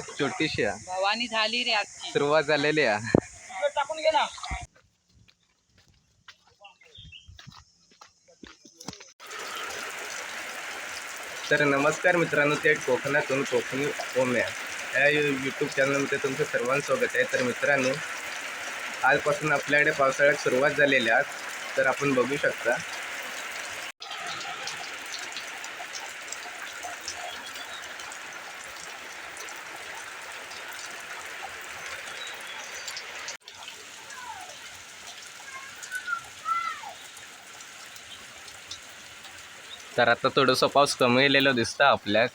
छोटीशी आहे. भवानी झाली रे आजची. सुरुवात झालेली आहे. टाकून घे ना. तर नमस्कार मित्रांनो थेट कोकणातून कोकणी ओम्या या यूट्यूब चॅनलमध्ये तुमचं सर्वांचं स्वागत आहे. तर मित्रांनो आजपासून आपल्याकडे पावसाळ्यात सुरुवात झालेली आहे. तर आपण बघू शकता तर आता थोडंसं पाऊस कमी येलेलं दिसतं आपल्यात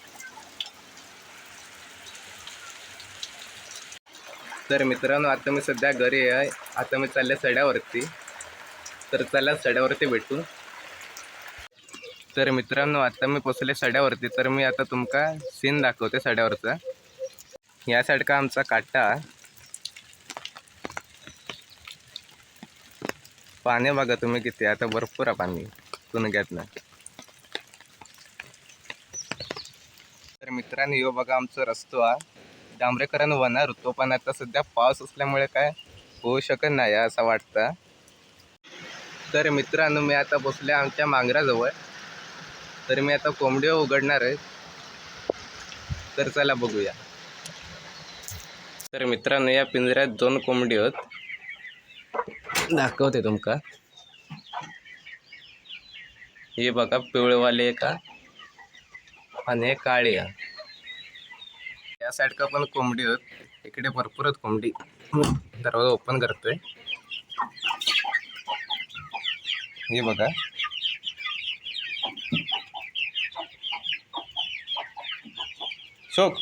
तर मित्रांनो आता मी सध्या घरी आहे. आता मी चालल्या सड्यावरती. तर चला सड्यावरती भेटू. तर मित्रांनो आता मी पोचले सड्यावरती. तर मी आता तुमका सीन दाखवते सड्यावरचा. या सारखा आमचा काटा. पाणी बघा तुम्ही किती. आता भरपूर आहे पाणी. कुणग्यातनं मित्रांनो यो बघा आमचा रस्तो हा. डांबरेकरण होणार होतो पण आता सध्या पाऊस असल्यामुळे काय होऊ शकत नाही असं वाटतं. तर मित्रांनो मी आता बसले आमच्या मांगराजवळ. तर मी आता कोंबड्या उघडणार आहे. तर चला बघूया. तर मित्रांनो या पिंजऱ्यात दोन कोंबडी आहेत. दाखवते तुमका. हे बघा पिवळेवाले का आणि हे या साईडका पण कोंबडी आहेत. इकडे भरपूर आहेत कोंबडी. दरवाजा ओपन करतोय. हे बघा. शोक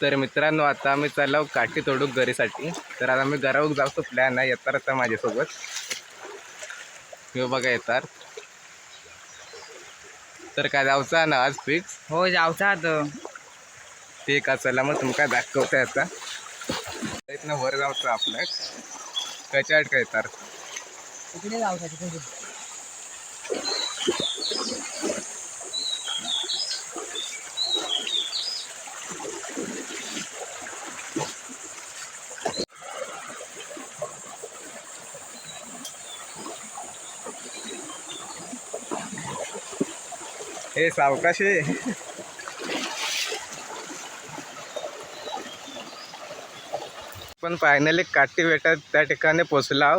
तर मित्रांनो आता आम्ही चाललो काठी तोडू घरीसाठी. तर आता आम्ही घरावर जाऊचं प्लॅन आहे. येतात आता माझ्यासोबत. हे बघा येतात. तर काय जाऊचा ना आज फिक्स हो जावचा तो ठीक आहे चला मग तुमका दाखवता आता इथनं वर जाऊचं आपलं. कचाट काय तर तिकडे. जावचा हे सावकाशी पण फायनली काठी भेटत त्या ठिकाणी पोचला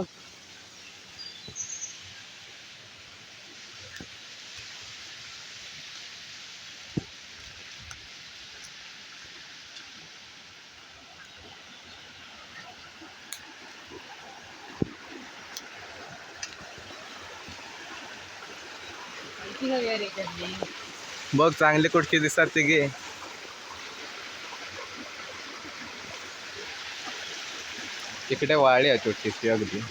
बघ चांगली कुठची दिसतात घे. तिकडे वाळी आहे छोटीशी अगदी.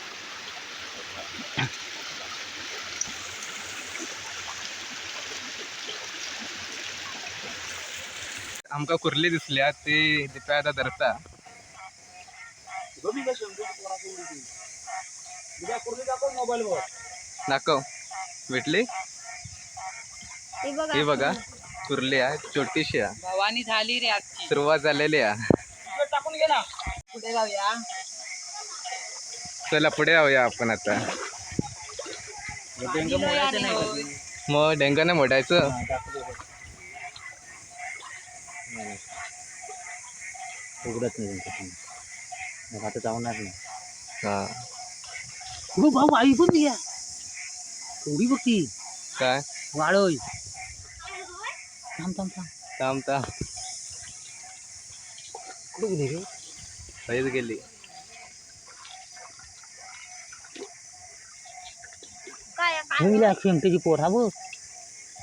आमका कुर्ली दिसल्या ती दिप्या आता धरता. दाखव भेटली? ही बघा कुर्ली आहे छोटीशी आहे. भवानी झाली रे आजची. सुरुवात झालेली आहे. टाकून घे ना. कुठे जाऊया. चला पुढे जाऊया आपण आता. पाणी मोडायचं नाही. मग मोडायचं? उघडत नाही त्यांच्यातून. मग आता जाणार नाही. हा. हो भाऊ आई पण घ्या थोडी बघ ती काय? वाळोय. थांब थांब थांब. थांब थांब. कुठं गेली रे? काहीच गेली. हिला शेमटेची पोर हा बघ.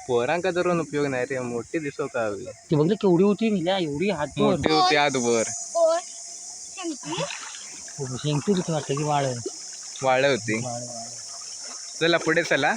पोरांका धरून उपयोग नाही रे मोठी दिसो का हवी? ती बघलं केवढी होती मिल्या एवढी हात मोठी होती आतभर शेंगटू किती वाटतं की वाळ. वाळ होती. चला पुढे चला.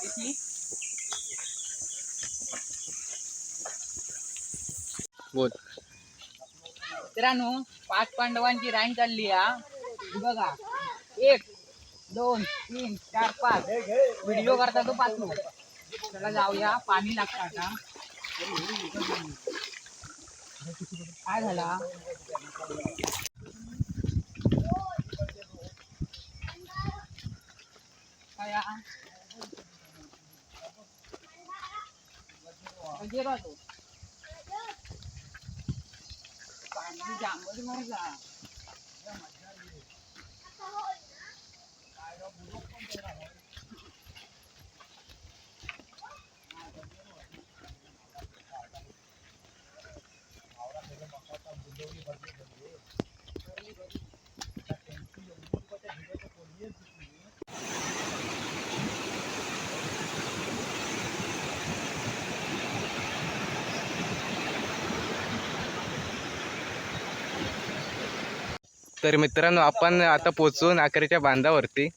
किती? बोल. मित्रांनो पाच पांडवांची रांग चालली हा. ही बघा. एक दोन तीन चार पाच. व्हिडिओ करता तो पाच चला जाऊया. पाणी लागतं आता. काय झाला काय हा? म्हणजे बघ तो. पाणी जांभळी मारला तर मित्रांनो आपण आता पोचून आकरीच्या बांधावरती.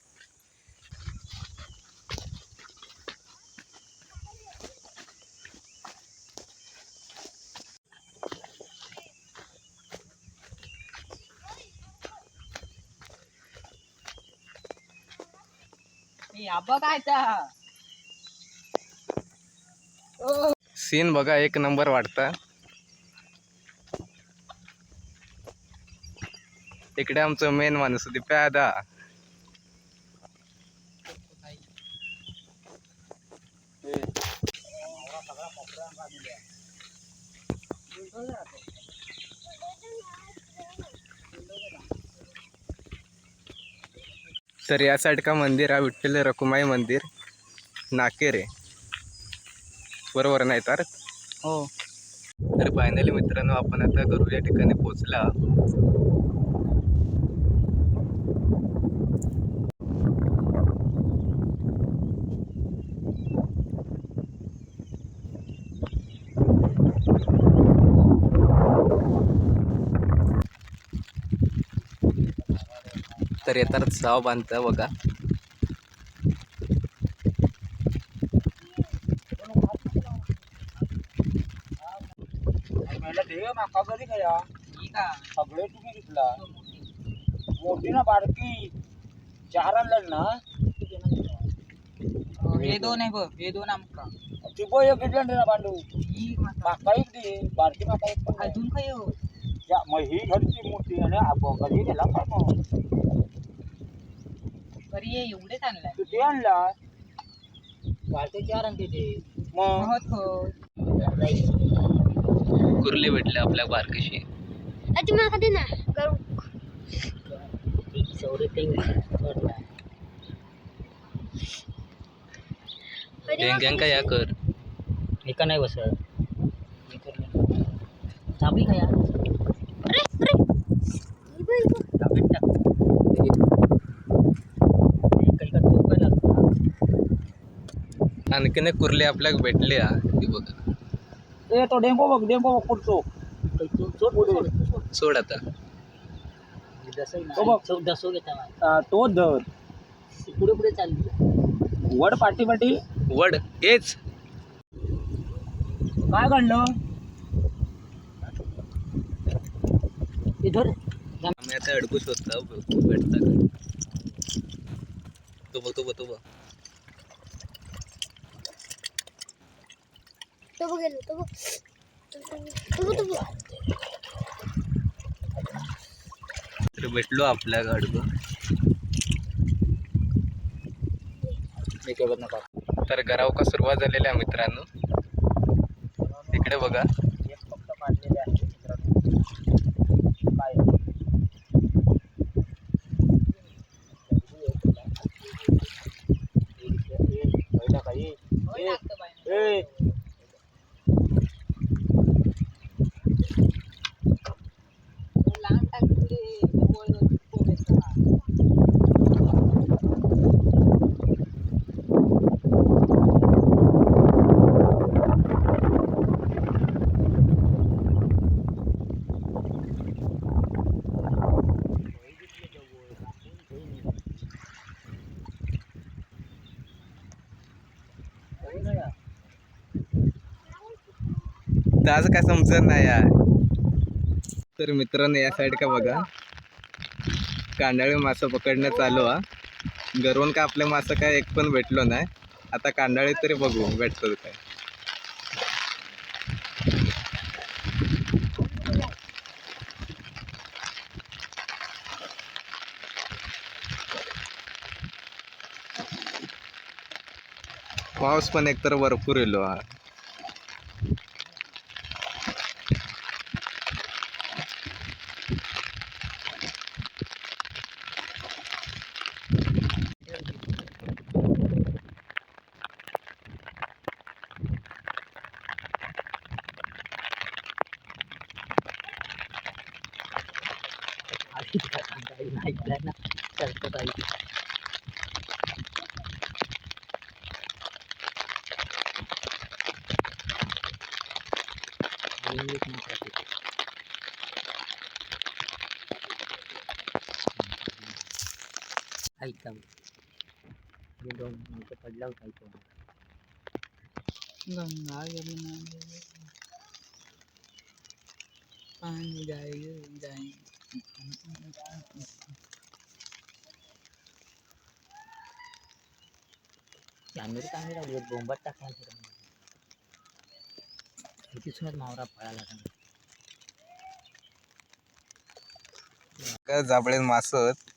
हे सीन बघा एक नंबर वाटता इकडे आमचं मेन माणूस दिप्या आदा तर या साईड का मंदिर आहे विठ्ठल रखुमाई मंदिर नाकेरे. बरोबर नाही तर? हो. तर फायनली मित्रांनो आपण आता गरुड या ठिकाणी पोहोचला. तर येतात साव बांधतं बघा. सगळे तुम्ही घेतला मोठी ना बारकी चार आणलं ना हे दोन आहे बघ हे दोन आमका. ती बो एक घेतलं ना बांधू. ही माका. एक दे बारकी माका एक अजून काय हो? मग ही घरची मोठी आणि आप- घरी गेला काय मग? तरी हे एवढेच आणलाय तू ते आणला बारके चार आणते ते मग होत हो. कुर्ली भेटले आपल्या बारकशी. अजी मला दे ना. गरू डेंग्यां का या कर. एका नाही बसत. चाबी खाया अरे अरे ही बघ, ही बघ. चाबी टाक काही का चौका लागतो आणखीन एक कुर्ली आपल्याला भेटली हा. ती बघा. ए तो डेंगो बघ डेंगो बघ पुढचो. सोड आता. तो बघ. दसो घेता आ, तो धर. पुढे पुढे चालली वड पाठी पाठी वड हेच. काय काढलं इधर. आम्ही आता अडकू शोधता भेटता. तो बघ तो बघ तो बघ. तो बघ गेलो तो बघ. तो बघ तो बघ. तर भेटलो आपल्या नका तर गरावका सुरुवात झालेली आहे मित्रांनो. इकडे बघा. एक फक्त काढलेले आहे मित्रांनो. त्याचं काय समजत नाही यार. तर मित्रांनो या साईड का बघा. कांडाळी मासा पकडणं चालू हा. गरवून का आपल्या मासा काय एक पण भेटलो नाही. आता कांदाळी तरी बघू भेटतो काय. पाऊस पण एकतर भरपूर येलो हा. गंगा यमुना पाणी जाय जाय कॅमेरा कॅमेरा बोंबाट टाकला किती सुनत मावरा पळाला जाबळे मासत?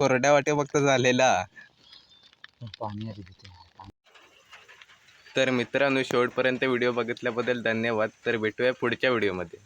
कोरड्या वाटे फक्त झालेला. पाणी आली तिथे. तर मित्रांनो शेवटपर्यंत व्हिडिओ बघितल्याबद्दल धन्यवाद. तर भेटूया पुढच्या व्हिडिओमध्ये.